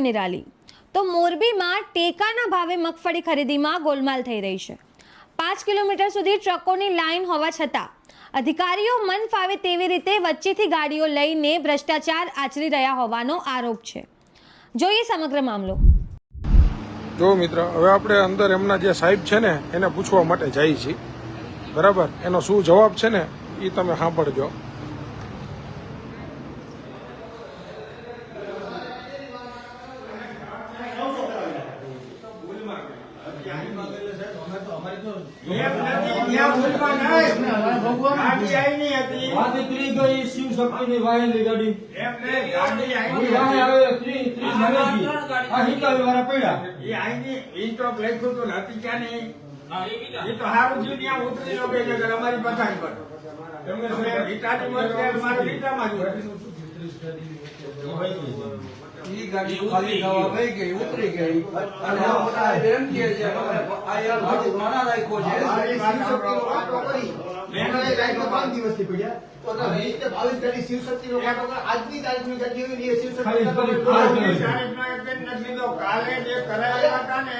નિરાલી તો મોરબીમાં ટેકાના ભાવે મગફળી ખરીદીમાં ગોલમાલ થઈ રહી છે. પાંચ કિલોમીટર સુધી ટ્રકોની લાઈન હોવા છતાં, અધિકારીઓ મન ફાવે તેવી રીતે વચ્ચેથી ગાડીઓ લઈને ભ્રષ્ટાચાર આચરી રહ્યા હોવાનો આરોપ છે. જોઈએ સમગ્ર મામલો. જો મિત્ર, હવે આપણે અંદર એમના જે સાહેબ છે ને, એને પૂછવા માટે જઈએ છીએ. બરાબર? એનો શું જવાબ છે ને એ તમે સાંભળજો એમ નથી, ત્યાં ભૂલમાં નહીં. ગાડી આઈ નહીં હતી. આ દીકરી ગઈ શિવ શક્તિની વાયેલી ગાડી એમ નહીં, ગાડી આઈ ઓલી નહીં વાહે હતી. આવે ત્રી- ત્રીસ હાલેલી. આ હિંકાવી વાળા પડ્યા એ આઈ નહીં, ઈ તો લખ્યું હતું ને, હતી ક્યાં નહીં? ઈ તો હારું થયું ત્યાં ઉતરી લો બે જગ્યાએ અમારી પથારી પર. તમે વિટાની મત અમારે વિટામાં જ હોય. ગાડી ખાલી થવા વહી ગઈ ઉતરી ગઈ અને આ બધા એમ કે છે આ યાર નાના રાખ્યો છે મારી વાત સાંભળો. મેં પાંચ દિવસથી પડ્યા. આજની તારીખની. કાલે જે હતા ને.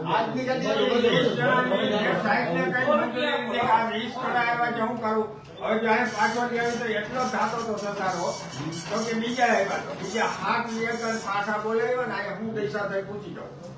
હા, જે કરું? હવે જ્યારે પાછો ગયો તો એટલો થતો તો સતારો. તો કે બીજા આવ્યા તો બીજા હાથ લે કર પાછા બોલાવ્યો ને હું પૈસા થઈ પૂછી જાઉં.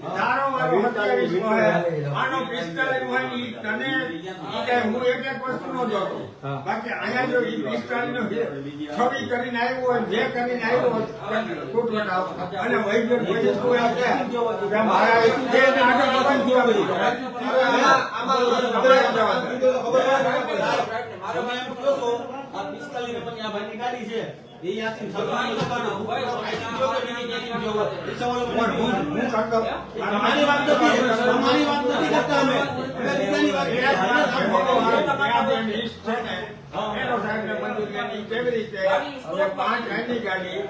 ભાઈ કાંઈ. તારો વારો સત્યાવીસ હોય, આનો પિસ્તાલીસ હોય ને ઈ તને ઈ કે હું એક એક વસ્તુ નો જોતો. બાકી અહીંયા જો ઈ પિસ્તાલીસનો નો છવી કરીને આવ્યો હોય, જે કરીને આવ્યો હોય, ખોટ વટાવ. અને વૈદ્ય કોઈ કોઈ આ કે, કે મારા જે ને આગળ બધું જોવું. આમાં તમારે જવાબ. ભાઈ આ 45 ને 50 ભાઈની ગાડી છે એ ત્યાંથી અમારી વાત નથી અમારી વાત નથી કરતા અમે. અમે બીજાની વાત એ કરીએ. છીએ. આ જે list છે ને, એનો સાહેબને મંજૂરી લેવાની કેવી રીતે? હવે પાંચ આની ગાડી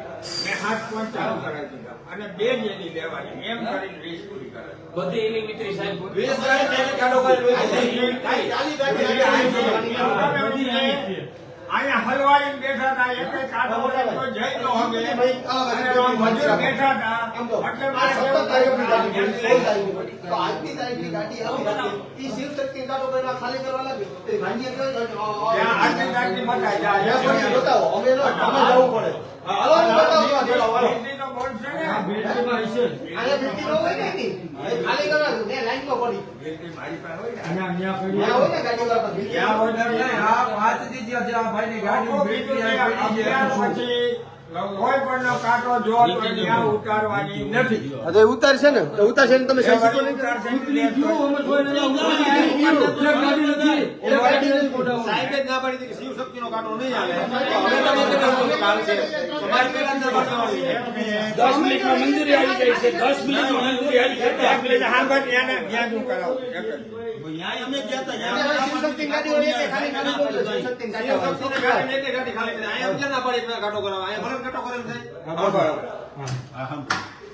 મેં હાથ પાંચ ચાલુ કરાવી દીધા. અને બે જ એની લેવાની. એમ કરીને વીસ પૂરી કરે. કાંઈ ચાલી ચાલી ગાડી અહીંયા હલવાડીને બેઠા હતા એક કાઢો તો જઈ હગે. અને મજૂર બેઠા હતા એટલે મારે. તો આજની તારીખની ગાડી આવી નથી. ઈ શિવશક્તિ કાંટો કરીને ખાલી કરવા લાગ્યો. તે એ ત્યાં આજની તારીખની પછી બતાવો. અમે ન- અમે જવું પડે. તો. એ ખાલી કરાવ્યું. લાઈનમાં પડી. ને. ત્યાં ને ને નહીં, આ પાંચ દી જ્યાં જ્યાં ભાઈની ગાડી આ પડી છે. કોઈ પણ નો કાંટો જો તો ત્યાં ઉતારવાની નથી. અરે ઉતાર ને? તો ઉતાર ને તમે નહીં. ઉતારશે ને સાહેબે જ પાડી કે શિવ કાંટો નહીં આવે. મંજૂરી જાય છે. દસ મંજૂરી જાય અમે ગયા હતા, ખાલી ના પાડી કાંટો કરાવો? કરેલ. હા,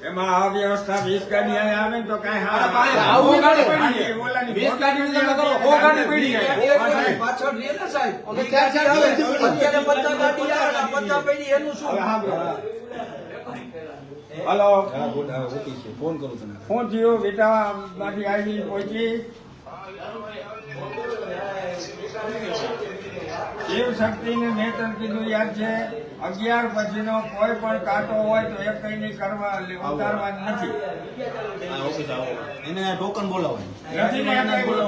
એમાં આ વ્યવસ્થા વીસ ગાડી આવે ને તો કાંઈ હા અરે ભાઈ, આવું ગાડી પડી છે. ઓલાની વીસ ગાડીનું તમે કરો, સો ગાડી પડી છે. સાહેબ. પાછળ રહીએ ને સાહેબ. અમે ચાર ચાર આવે છે. અત્યારે પચાસ ગાડી આવે ને આ પચાસ પડી એનું શું? હવે સાંભળો. હલો હું થયું બેટા માંથી આવી પહોંચી શિવ શક્તિને મેં તને કીધું યાદ છે? અગિયાર પછીનો કોઈ પણ કાંટો હોય તો એ કઈ કરવા ઉતારવાની નથી. એને ટોકન બોલાવો નથી ને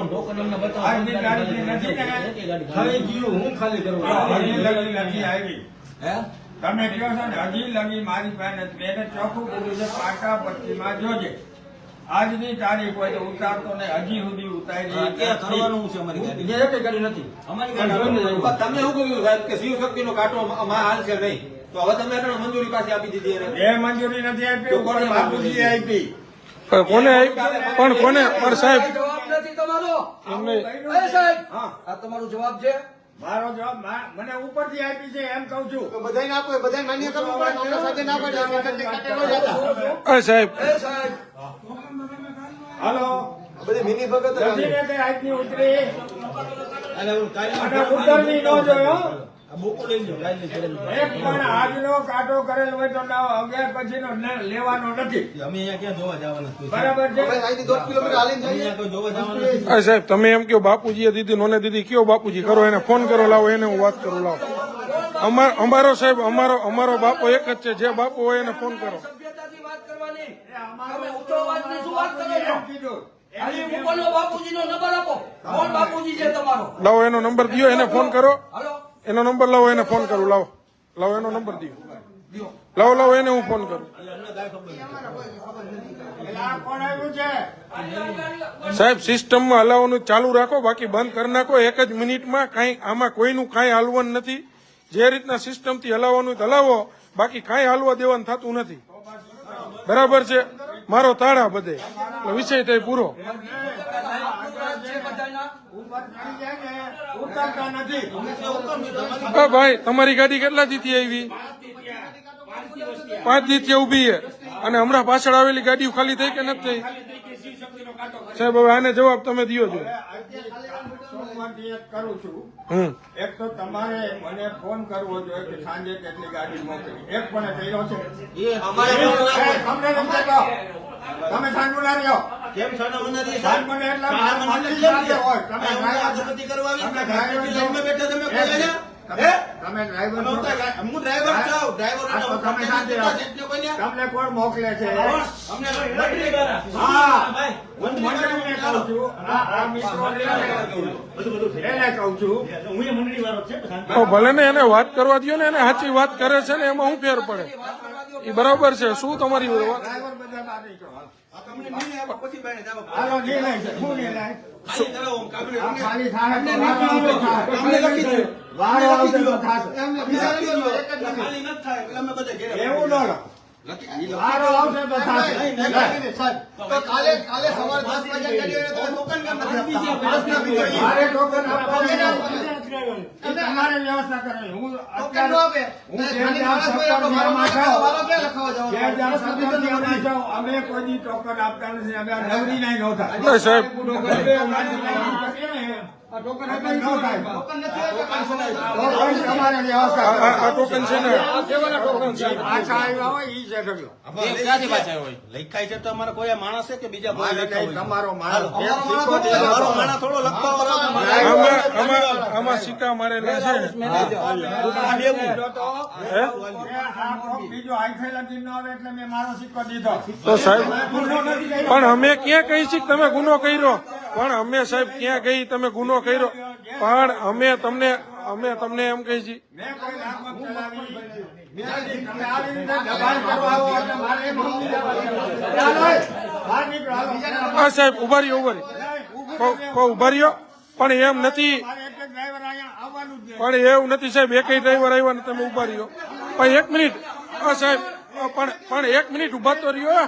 ટોકન નથી ને ખાલી ગયું, હું ખાલી કરવા. નથી આવી. હે? તમે કહો છો ને હજી લગી મારી પાસે નથી. એને ચોખ્ખું કીધું છે પાટા પટ્ટીમાં જોજે. આજની તારીખ હોય તો ઉતારતો ને હજી સુધી ઉતારી ક્યાં કરવાનું છે અમારી ગાડી. જે એકેય નથી. અમારી પણ ગાડી જોઈને પણ તમે શું કહ્યું સાહેબ કે શિવ શક્તિનો કાંટો અમારા હાલ છે નહીં. તો હવે તમે મંજૂરી પાસે આપી દીધી એને. એ મંજૂરી નથી આપી કોને બાપુજી આપી. કોને પણ કોને? પણ સાહેબ જવાબ નથી તમારો. સાહેબ આ તમારો જવાબ છે. મારો જવાબ મને ઉપરથી આપી છે એમ કહું છું. તો બધાને આપો બધાને માન્ય કરવું પડે કોંગ્રેસ સાથે ના પડે. સાહેબ. હાલો. બધી મિની ભગત નથી. આજની ઉતરી. અને અને ન જોયો. એક પણ આજનો કાંટો કરેલ હોય તો ના અગિયાર પછીનો ન- લેવાનો નથી. અમે અહીંયા ક્યાં જોવા જવાના બરાબર છે? અમે અહીંથી દોઢ કિલોમીટર હાલીને અમે જઈએ. અહીંયા કોઈ જોવા જવાના નથી. અ સાહેબ તમે એમ કહો બાપુજીએ દીદી નોને દીદી કયો બાપુજી? કરો એને ફોન કરો લાવો એને હું વાત કરું લાવો. અમાર અમારો સાહેબ અમારો અમારો બાપો એક જ છે જે બાપુ હોય એને ફોન કરો. બાપુજી બાપુજીનો નંબર આપો. કોણ બાપુજી છે તમારો? લાવો એનો નંબર દિયો એને ફોન કરો. હાલો એનો નંબર લાવો, એને ફોન કરું. લાવો. લાવો, એનો નંબર દો લાવો લાવો, એને હું ફોન કરું. સાહેબ સિસ્ટમમાં હલાવવાનું ચાલુ રાખો, બાકી બંધ કરી નાખો. એક જ મિનિટમાં કાંઈ, આમાં કોઈનું કાંઈ હાલવાનું નથી. જે રીતના સિસ્ટમથી હલાવવાનું હલાવો. બાકી કાંઈ હાલવા દેવાનું થતું નથી. બરાબર છે? મારો તાળા બધે. વિષય થાય પૂરો. ભાઈ, તમારી ગાડી કેટલા દીથી આવી? પાંચ દીથી છે. અને હમણાં પાછળ આવેલી ગાડીઓ ખાલી થઈ કે નથી થઈ? સાહેબ, હવે આને જવાબ તમે દો છો સોમવારથી એક કરું છું. એક તો તમારે મને ફોન કરવો જોઈએ કે સાંજે કેટલી ગાડી મોકલી. એક પણ કર્યો છે. એ અમારે પણ ના તમને નથી કહેતો. તમે સાંજુલા રહ્યો કેમ સાંજ મને એટલે. તમે કરવા તમે આગરબત્તી ડ્રાઈવર લઈને બેઠા તમે કોઈ એક અહીંયા? મિનિટ. હે? તમે ડ્રાઈવર હું છો? તો- હું ડ્રાઈવર છું ડ્રાઈવર તમે શાંતિ તમને કોણ મોકલે છે? અમને હા. ભાઈ, હું મંડળીને કહું છું આ આ મિત્રોને એને કહું છું. તો ભલે ને એને વાત કરવા દો ને એને સાચી વાત કરે છે ને એમાં શું ફેર પડે? એ બરાબર છે શું તમારી ડ્રાઈવર બધા બહાર નીકળો. તમને નહીં પછી હાલો કાલે સવારે દસ વાગે ગાડી હોય તો તમે ટોકન કેમ એ તમારે વ્યવસ્થા કરવી હું જાઉં. અમે જાઉં. અમે કોઈ દી ટોકન આપતા નથી અમે આ નવરી નાય નહોતા. સાહેબ આ ટોકન છે ને. લખાય છે તો અમારા કોઈ માણસ છે કે બીજા? તમારો માણસ. થોડો લખવા વાળો આમાં સિક્કા મારેલા છે. આ દેવું. હે? મેં આ કોક બીજો આઈફેલ લખી ન આવે એટલે મેં મારો સિક્કો દીધો. તો સાહેબ. પણ અમે ક્યાં કહી છીએ તમે ગુનો કર્યો? પણ અમે સાહેબ ક્યાં કહી તમે ગુનો કર્યો? પણ અમે તમને અમે તમને એમ કહી છીએ. હા સાહેબ ઊભા રહ્યો ઊભા રહ્યો. ઊભા રહ્યો. પણ એમ નથી. પણ એવું નથી સાહેબ એકય ડ્રાઈવર આવ્યા ને તમે ઊભા રહ્યો. પણ એક મિનિટ. હા સાહેબ પણ પણ એક મિનિટ ઊભા તો રહ્યો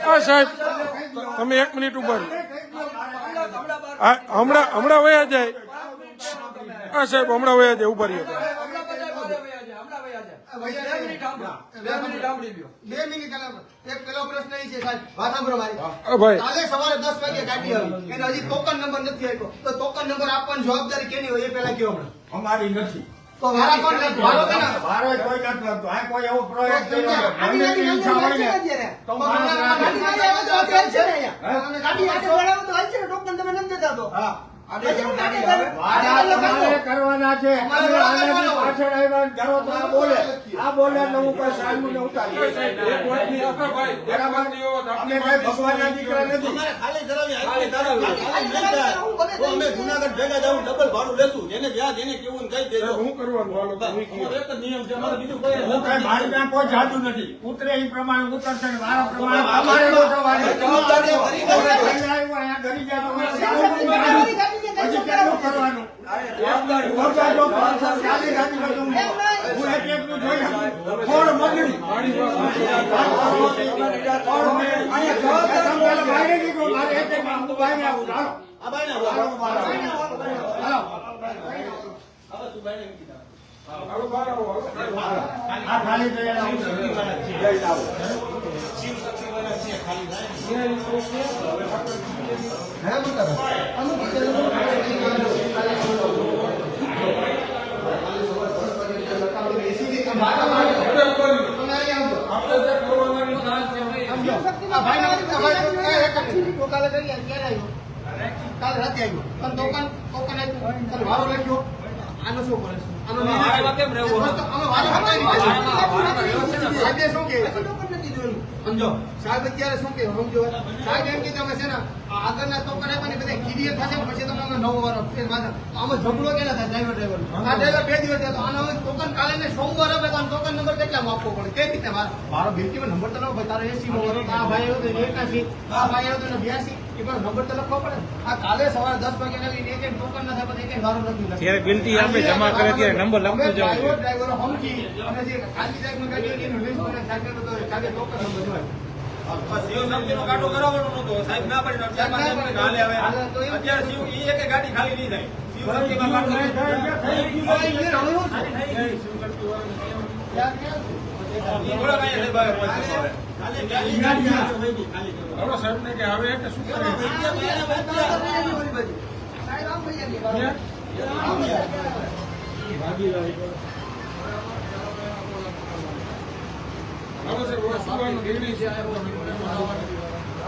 હા સાહેબ તમે એક મિનિટ ઊભા હમણાં હમણાં વયા જાય હા સાહેબ હમણાં વયા જાય ઊભા રહ્યો હમણાં બધા બારે વયા જાય, હમણાં વયા જાય. બે મિનિટ સાંભળો. બે મિનિટ સાંભળી લ્યો. બે મિનિટ કાલે એક પેલો પ્રશ્ન એ છે સાહેબ વાત સાંભળો મારી હા ભાઈ કાલે સવારે દસ વાગે ગાડી આવી એને હજી ટોકન નંબર નથી આપ્યો તો ટોકન નંબર આપવાની જવાબદારી કેની હોય એ પેલા કયો હમણાં અમારી નથી તો કોણ મારો કોઈ નથી લાગતો આ કોઈ એવો તો કર્યો નથી. ગાડી ઈચ્છા હોય ને તો તો ગાડી આવે તો છે ને અહીંયા. ગાડી હાથે તો હાલ છે ટોકન તમે નથી દેતા તો હા. હજી હું ગાડી કરું. વાડા આ લોકો તમારે કરો. કરવાના છે. અમારે તમે વાડા આનાથી કરવાના. પાછળ આવ્યા ને તો આ બોલે. આ બોલે એટલે હું કોઈ સાહેબનું ને ઉતારી. બરાબર? અમે કઈ ભગવાનના દીકરા નથી. અમારે ખાલી ધરાવી આટલી ધરાવી. ખાલી નહીં થાય. તો અમે જુનાગઢ ભેગા જાઉં ડબલ ભાડું લેશું. જેને જ્યાં જેને કેવું ને દેજો. હું કરવાનું હાલો તમે કહો. અમારો એક જ નિયમ છે. અમારે બીજું કઈ મારી કોઈ જાદુ નથી. ઉતરે એ પ્રમાણે ઉતરશે ને વારા પ્રમાણે તમારે ગોઠવવાની. જવાબદારી ગાડી કેટલું કરવાનું? ચાલીસ ગાડી બધું હું એક એકનું જોઈ. ફોડ મગડી. બહાર નીકળો. મારે એક એક તો આવું. હાલો. આ. હવે તું. આ ખાલી થયેલા હું શક્તિવાળા છીએ. જઈ આવો. આ ભાઈને આ ભાઈ એ એક જ મિનિટ. તો કાલે કરી ક્યારે આવ્યો? કાલે રાતે આવ્યો. પણ દુકાન દુકાન આવ્યું વારો લખ્યો. આનો શું કરે આનો નહીં. કેમ રહેવું? આનો વારો શું કહ્યું? સમજો? સાહેબ અત્યારે શું કે સમજો? સાહેબ એમ કે તમે છે ને આગળના ટોકન આપ્યા પણ બધા ક્લિયર થશે પછી તમને નવો વાર પાછા. આમાં ઝઘડો કેના થાય? ડ્રાઈવર ડ્રાઈવર આ ડ્રાઈવર બે દિવસ થયા તો આનો ટોકન કાલે ને સોમવાર આપે તો ટોકન નંબર કેટલા આપવો પડે? કેવી રીતે મારો? બિલકુલ નંબર તો લખો ભાઈ તારો એસી નો આ ભાઈ આવ્યો તો એકાસી આ ભાઈ આવ્યો તો બ્યાસી એ પણ નંબર તો લખવો પડે આ કાલે સવારે દસ વાગે આવીને એક એક ટોકન ના થાય એક એક વારો નથી લખ્યો. બિલટી આપે જમા કરે ત્યારે નંબર લખતું હવે ડ્રાઈવરો ડ્રાઈવરો અને જે ખાલી સાહેબનું ગાડી હોય એનું લિસ્ટ બનાવી સાહેબે તો સાહેબે ટોકન નંબર જોવાય. બસ શિવ શક્તિનો કાંટો કરાવવાનો નહોતો. સાહેબ ના પાડી તો ચાર પાંચ જણને હાલે હવે. અત્યારે શિવ ઈ એકે ગાડી ખાલી નહીં થાય. કાંટો હવે. સાહેબને કે આવે કે શું કરે જાય. સાહેબ હવે નિર્ણય છે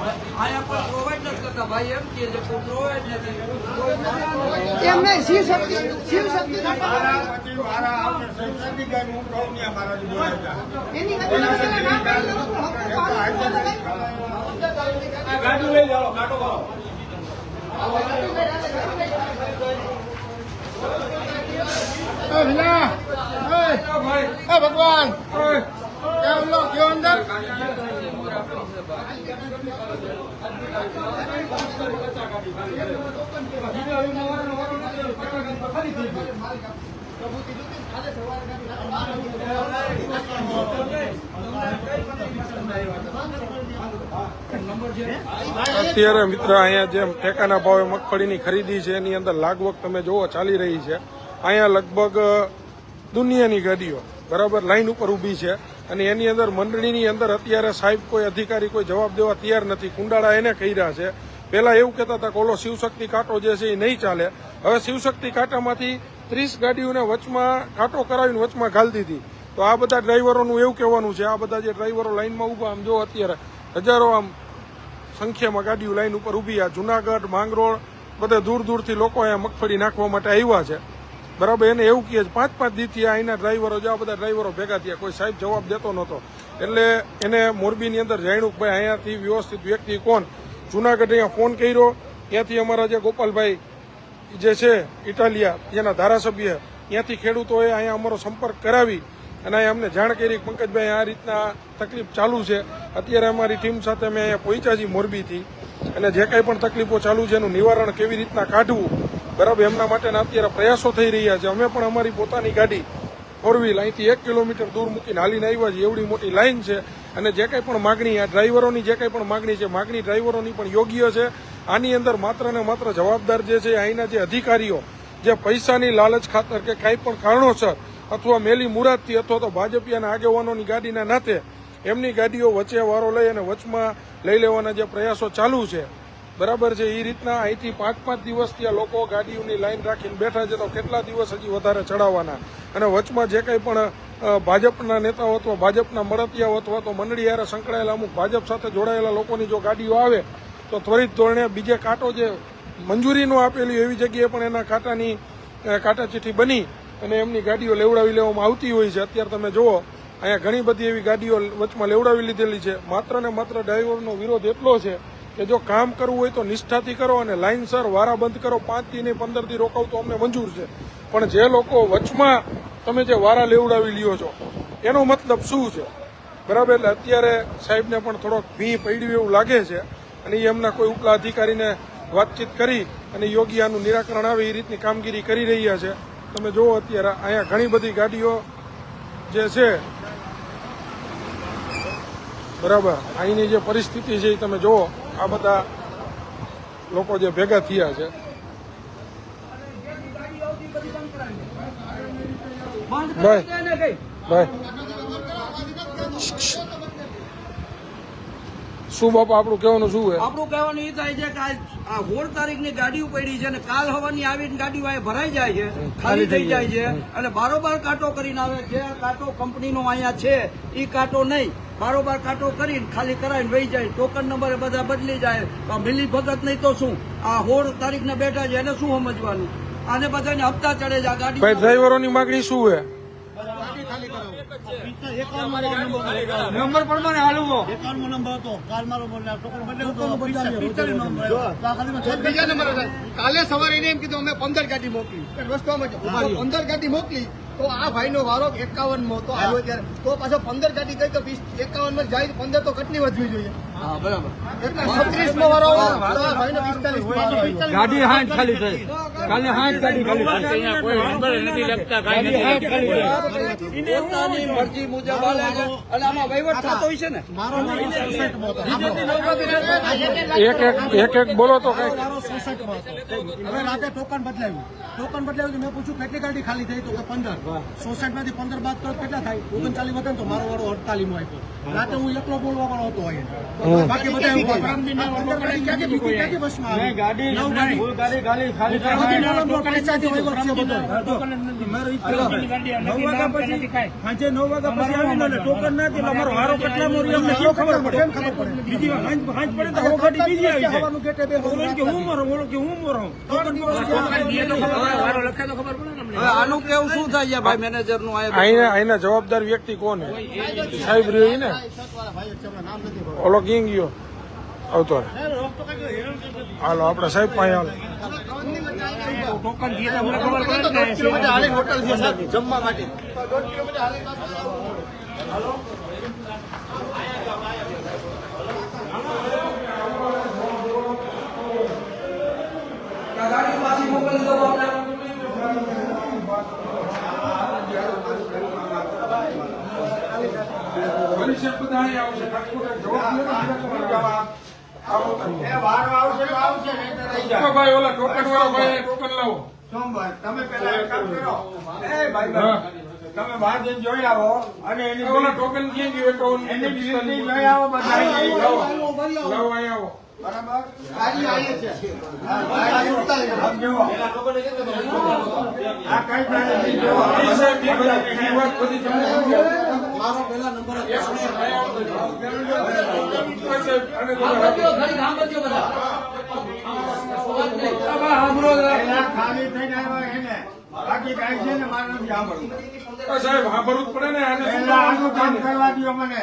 આ બધો નિર્ણય આવવાનો. આયા પણ પ્રોવાઈડ નથી કરતા ભાઈ એમ કે પ્રોવાઈડ નથી એમ નહીં શિવ શક્તિ શિવ શક્તિ ગાડી લઈ જાઓ કાંટો કરો ભગવાન. કેમ લો કયો અંદર. અત્યારે મિત્ર અહીંયા જેમ ટેકાના ભાવે મગફળીની ખરીદી છે, એની અંદર લાગવગ તમે જોવો, ચાલી રહી છે. અહીંયા લગભગ દુનિયાની ગાડીઓ, બરાબર, લાઈન ઉપર ઊભી છે. અને એની અંદર મંડળીની અંદર અત્યારે સાહેબ કોઈ અધિકારી કોઈ જવાબ દેવા તૈયાર નથી. કુંડાળા એને કર્યા છે. પહેલા એવું કહેતા હતા કે ઓલો શિવશક્તિ કાંટો જે છે એ નહીં ચાલે. હવે શિવશક્તિ કાંટામાંથી ત્રીસ ગાડીઓને વચમાં કાંટો કરાવીને વચમાં ઘાલી દીધી. તો આ બધા ડ્રાઈવરોનું એવું કહેવાનું છે, આ બધા જે ડ્રાઈવરો લાઇનમાં ઊભા, આમ જો અત્યારે હજારો આમ સંખ્યામાં ગાડીઓ લાઈન ઉપર ઊભી આ જુનાગઢ, માંગરોળ, બધે દૂર દૂરથી લોકો અહીંયા મગફળી નાખવા માટે આવ્યા છે. બરાબર, એને એવું કહે છે, પાંચ પાંચ દીથી અહીંના ડ્રાઈવરો જે આ બધા ડ્રાઈવરો ભેગા થયા, કોઈ સાહેબ જવાબ દેતો નહોતો. એટલે એને મોરબીની અંદર જાણ્યું ભાઈ અહીંયાથી વ્યવસ્થિત વ્યક્તિ કોણ? જુનાગઢ અહીંયા ફોન કર્યો, ત્યાંથી અમારા જે ગોપાલભાઈ જે છે, ઇટાલિયા એના ધારાસભ્ય, ત્યાંથી ખેડૂતોએ અહીંયા અમારો સંપર્ક કરાવી અને અહીંયા અમને જાણ કરી પંકજભાઈ, આ રીતના તકલીફ ચાલુ છે. અત્યારે અમારી ટીમ સાથે અમે અહીંયા પહોંચ્યા છીએ મોરબીથી અને જે કાંઈ પણ તકલીફો ચાલુ છે, એનું નિવારણ કેવી રીતના કાઢવું બરાબર, એમના માટેના અત્યારે પ્રયાસો થઈ રહ્યા છે. અમે પણ અમારી પોતાની ગાડી ફોર વ્હીલ અહીંથી એક કિલોમીટર દૂર મૂકીને હાલીને આવ્યા છે એવડી મોટી લાઈન છે અને જે કાંઈ પણ માગણી, આ ડ્રાઈવરોની જે કાંઈ પણ માગણી છે, માગણી ડ્રાઈવરોની પણ યોગ્ય છે. આની અંદર માત્ર ને માત્ર જવાબદાર જે છે, અહીંના જે અધિકારીઓ, જે પૈસાની લાલચ ખાતર કે કાંઈ પણ કારણોસર અથવા મેલી મુરાદથી અથવા તો ભાજપિયાના આગેવાનોની ગાડીના નાતે એમની ગાડીઓ વચ્ચે વારો લઈ અને વચમાં લઈ લેવાના જે પ્રયાસો ચાલુ છે. બરાબર છે એ રીતના અહીંથી પાંચ પાંચ દિવસથી આ લોકો ગાડીઓની લાઈન રાખીને બેઠા છે તો કેટલા દિવસ હજી વધારે ચડાવવાના? અને વચમાં જે કંઈ પણ ભાજપના નેતાઓ અથવા ભાજપના મળતિયાઓ અથવા તો મંડળી હારે સંકળાયેલા અમુક ભાજપ સાથે જોડાયેલા લોકોની જો ગાડીઓ આવે તો ત્વરિત ધોરણે બીજે કાંટો જે મંજૂરીનો આપેલી એવી જગ્યાએ પણ એના કાંટાની અ, કાંટા ચીઠ્ઠી બની અને એમની ગાડીઓ લેવડાવી લેવામાં આવતી હોય છે. અત્યારે તમે જુઓ અહીંયા ઘણી બધી એવી ગાડીઓ વચમાં લેવડાવી લીધેલી છે. માત્ર ને માત્ર ડ્રાઈવરનો વિરોધ એટલો છે કે જો કામ કરવું હોય તો નિષ્ઠાથી કરો અને લાઇનસર વારા બંધ કરો, પાંચથી નહીં ને પંદર રોકાવ તો અમને મંજૂર છે. પણ જે લોકો વચમાં તમે જે વારા લેવડાવી લ્યો છો, એનો મતલબ શું છે? બરાબર, એટલે અત્યારે સાહેબને પણ થોડોક ભી પડ્યું એવું લાગે છે અને એ એમના કોઈ ઉપલા અધિકારીને વાતચીત કરી અને યોગી આનું નિરાકરણ આવે એ રીતની કામગીરી કરી રહ્યા છે. તમે જુઓ અત્યારે અહીંયા ઘણી બધી ગાડીઓ જે છે, બરાબર, અહીંની જે પરિસ્થિતિ છે એ તમે જુઓ. આ બધા લોકો જે ભેગા થયા છે. ભાઈ ભાઈ. શું બાપા આપણું કહેવાનું શું હોય આપણું કહેવાનું એ થાય છે કે આ- આ સોળ તારીખની ગાડીઓ પડી છે અને કાલ હવાની આવીને ગાડીઓ અહીં ભરાઈ જાય છે ખાલી થઈ જાય છે અને બારોબાર કાંટો કરીને આવે જે આ કાંટો કંપનીનો અહીંયા છે એ કાંટો નહીં. બારોબાર કાંટો કરીને ખાલી કરાવીને વહી જાય ટોકન નંબરે બધા બદલી જાય. તો મિલી ભગત નહીં તો શું? આ હોળ તારીખના બેઠા છે એને શું સમજવાનું? આને બધાને હપ્તા ચડે છે આ ગાડી ડ્રાઈવરોની માગણી શું છે? નંબર પ્રમાણે હાલવો. બીજા નંબર હતા. કાલે સવારે એને એમ કીધું અમે પંદર ગાડી મોકલી. રસ્તામાં જ. પંદર ગાડી મોકલી. તો આ ભાઈનો વારો એકાવનમાં તો આવ્યો ત્યારે. તો પાછો પંદર કાઢી ગઈ તો એકાવનમાં જાય પંદર તો કટની વધવી જોઈએ. ગાડી હાથ ખાલી થઈ. કાલે હાથ ગાડી ખાલી થઈ. અહીંયા કોઈ નંબર નથી લખતા કાંઈ નથી. પોતાની મરજી મુજબ અને આમાં વહીવટ થતો હોય છે ને? એક એક એક એક બોલો તો કઈ હવે રાતે ટોકન બદલાવ્યું ટોકન બદલાવ્યું મેં પૂછ્યું કેટલી ગાડી ખાલી થઈ? તો કે પંદર. સોસાયટી માંથી પંદર બાદ કરો તો કેટલા થાય? ઓગણચાલીસ વધે ને તો મારો વાળો અડતાલીસમાં આપ્યો. રાતે હું એકલો બોલવા વાળો હતો અહીંયા બાકી બધા સાંજે નવ વાગ્યા પછી આવીને ટોકન ના એટલે અમારો વારો કેટલા મોરી અમને શું ખબર પડે ખબર પડે? બીજી વાર પડે તો હવે ગાડી બીજી આવી જાય કે હું મરો બોલો કે હું મરો ઓલો કે હું મરો ટોકન હવે આનું કેવું શું થાય છે ભાઈ મેનેજરનું અહીંના જવાબદાર વ્યક્તિ કોણ સાહેબ રહ્યો ને? ઓલો કિંગ ગયો. આવતો હાલો આપણે સાહેબ પાસે હાલો. હોટલ જમવા માટે. આવશે ખોટા જવાબ દો ને, આવો તમે. એ આવશે તો આવશે નહીં તો રહી જાય. ભાઈ ઓલા ટોકન વાળો ભાઈ ટોકન લાવો. સોમવાર તમે પેલા એક કામ કરો. એ ભાઈ. તમે બહાર જઈને જોઈ આવો. અને એની ઓલા ટોકન કેમ ગયું તો એની બિલ્ડિંગ જોઈ આવો બધા. આવો. બરાબર? ગાડી આવી છે. આ કઈ પ્રાણી જોવા બધી- મારો પહેલા નંબર ખાલી થઈને આવ્યા એને. બાકી કાંઈ છે ને મારે નથી સાંભળવું. સાહેબ સાંભળવું જ પડે ને આને કામ? કરવા દો મને.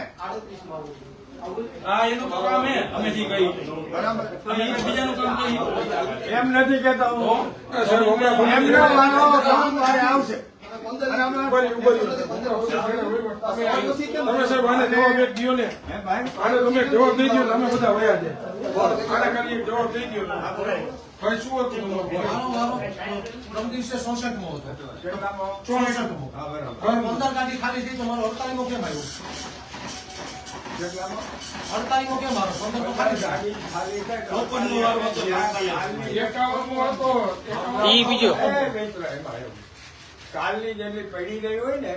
એમ નથી કેતા હું. એમનો આવશે. જવાબ એક દ્યો ને. હે ભાઈ? આને તમે જવાબ દઈ બધા વયા જવાબ ભાઈ શું હતું પ્રથમ દિવસે હતો. પંદર ખાલી થઈ કેમ આવ્યો? કેટલામાં? કેમ આવ્યો? પંદર તો ખાલી હતો. બીજો. કાલની જેટલી પડી ગઈ હોય ને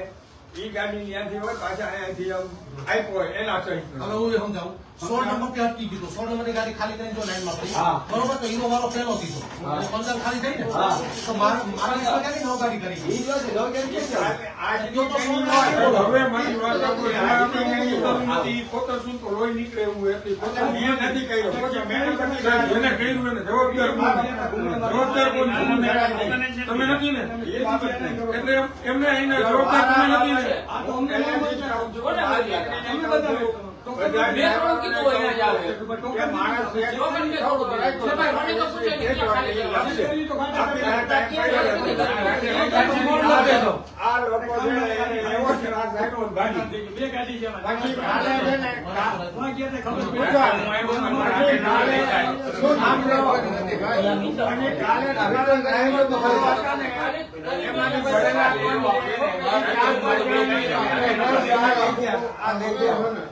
એ ગાડી ત્યાંથી હોય, પાછા અહીંયાથી આપ્યો એના સહિત હવે હું સમજાવું. સોળ નંબરથી અટકી ગયું સોળ નંબરની ગાડી ખાલી કરીને જો લાઈનમાં પડી. બરોબર તો ઈનો વાળો પહેલો દીધો. પંદર ખાલી થઈ ને? તો મારા મારા ક્યાંથી નવ ગાડી કરી ગઈ? આ જો તો સોળ હોય હવે મારી વાત સાંભળો. એમાં આપણે કઈ નથી. પોતે શું તો લોહી નીકળે એવું એટલી પોતે મેં નથી કર્યો. પછી નથી સાહેબ, જેને કર્યો. એને જવાબદાર કોણ? જવાબદાર કોણ? તમે નથી ને. એટલે એમ- એમને જવાબદાર તમે નથી ને? આ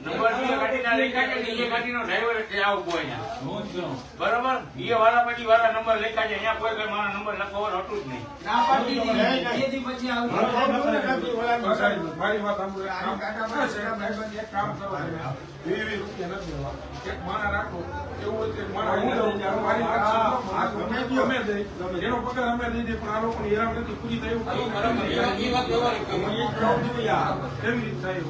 બરોબર? બે વાળા પછી વાળા નંબર લખ્યા છે અહીંયા એનો પગાર અમે દઈ દે પણ આ લોકો ની નથી. પૂરી થયું કેવી રીતે થાય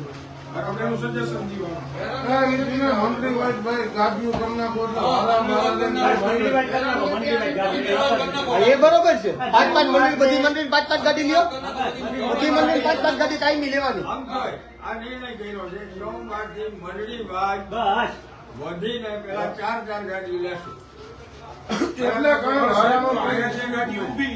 એ બરોબર છે. પાંચ પાંચ મંડળી, બધી મંડળી પાંચ પાંચ ગાડી લ્યો. બધી મંડળી પાંચ પાંચ ગાડી ટાઈમ લેવાની. આ નિર્ણય કર્યો છે સોમવારથી મંડળી બાદ વધીને પેલા ચાર ચાર ગાડી લેશું એટલે કયો ગાડી ઊભી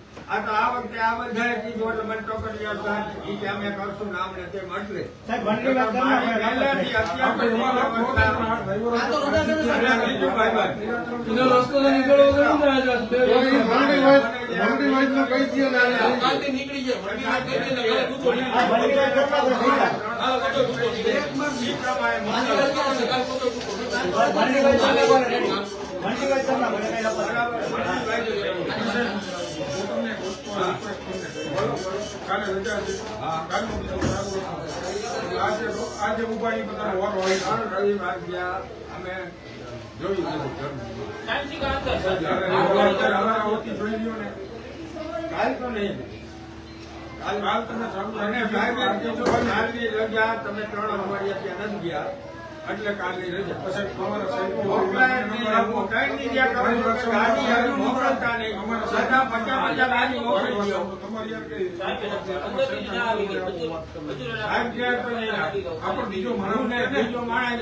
આ તો આ વખતે આ બધા ચીજો એટલે મને ટોકરીઓ સાહેબ કે અમે કરશું નામ ને તેમ એટલે સાહેબ બંને વાત પહેલાથી અત્યાર રસ્તો નીકળવો નીકળી જાય. પ્રમાણે આજે ઉપાય પોતાનો વોટ હોય ત્રણ રવિ વાગ્યા અમે જોયું કાલ તો નહીં કાલ કાલ તમે ત્રણ અમારી ત્યાં નથી ગયા એટલે કાલની રજા પછી અમારા આપડે બીજો માણસ બીજો માણસ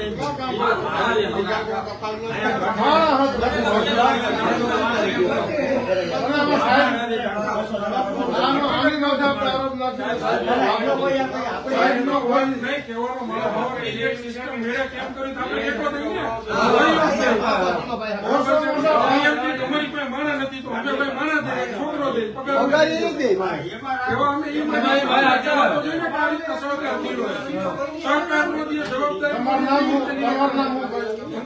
નહીં કેવાનો મારો ભાવ ઇલેક્ટ્રિસિટી મેળે માણા નથી તો અમે ભાઈ માણા દે છોકરો સરકાર મોદી જવાબદારી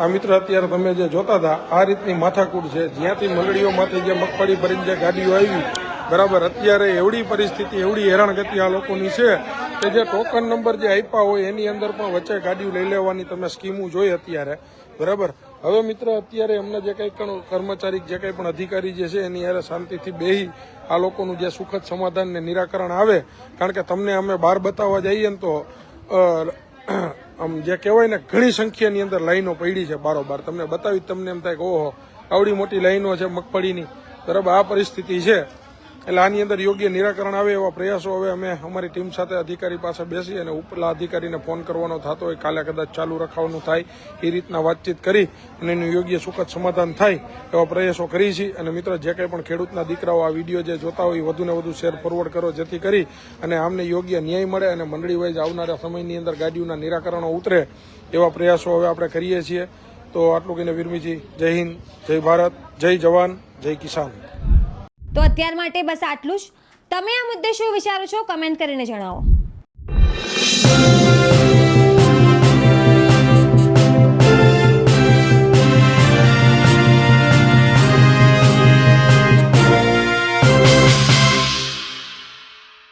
આ મિત્ર અત્યારે તમે જે જોતા હતા, આ રીતની માથાકૂટ છે. જ્યાંથી મંડળીઓમાંથી જે મગફળી ભરીને જે ગાડીઓ આવી, બરાબર, અત્યારે એવડી પરિસ્થિતિ, એવડી હેરાનગતિ આ લોકોની છે. કે જે ટોકન નંબર જે આપ્યા હોય એની અંદર પણ વચ્ચે ગાડીઓ લઈ લેવાની તમે સ્કીમો જોઈ અત્યારે. બરાબર? હવે મિત્ર, અત્યારે અમને જે કંઈ પણ કર્મચારી જે કંઈ પણ અધિકારી જે છે એની યારે શાંતિથી બેહી આ લોકોનું જે સુખદ સમાધાન ને નિરાકરણ આવે. કારણ કે તમને અમે બહાર બતાવવા જઈએ ને તો આમ જે કહેવાય ને ઘણી સંખ્યાની અંદર લાઈનો પડી છે બારોબાર. તમને બતાવી તમને એમ થાય કે ઓહો, આવડી મોટી લાઈનો છે મગફળીની. બરાબર? આ પરિસ્થિતિ છે. એટલે આની અંદર યોગ્ય નિરાકરણ આવે એવા પ્રયાસો હવે અમે અમારી ટીમ સાથે અધિકારી પાસે બેસી અને ઉપલા અધિકારીને ફોન કરવાનો થતો હોય, કાલે કદાચ ચાલુ રખાવાનું થાય, એ રીતના વાતચીત કરી અને એનું યોગ્ય સુખદ સમાધાન થાય એવા પ્રયાસો કરી છીએ અને મિત્ર, જે કંઈ પણ ખેડૂતના દીકરાઓ આ વીડિયો જે જોતા હોય વધુને વધુ શેર ફોરવર્ડ કરો, જેથી કરી અને આમને યોગ્ય ન્યાય મળે અને મંડળી વાઇઝ આવનારા સમયની અંદર ગાડીઓના નિરાકરણો ઉતરે એવા પ્રયાસો હવે આપણે કરીએ છીએ. તો આટલું કહીને વિરમીજી, જય હિન્દ, જય ભારત, જય જવાન, જય કિસાન. તો અત્યાર માટે બસ આટલું જ. તમે આ મુદ્દે શું વિચારો છો? કમેન્ટ કરીને જણાવો.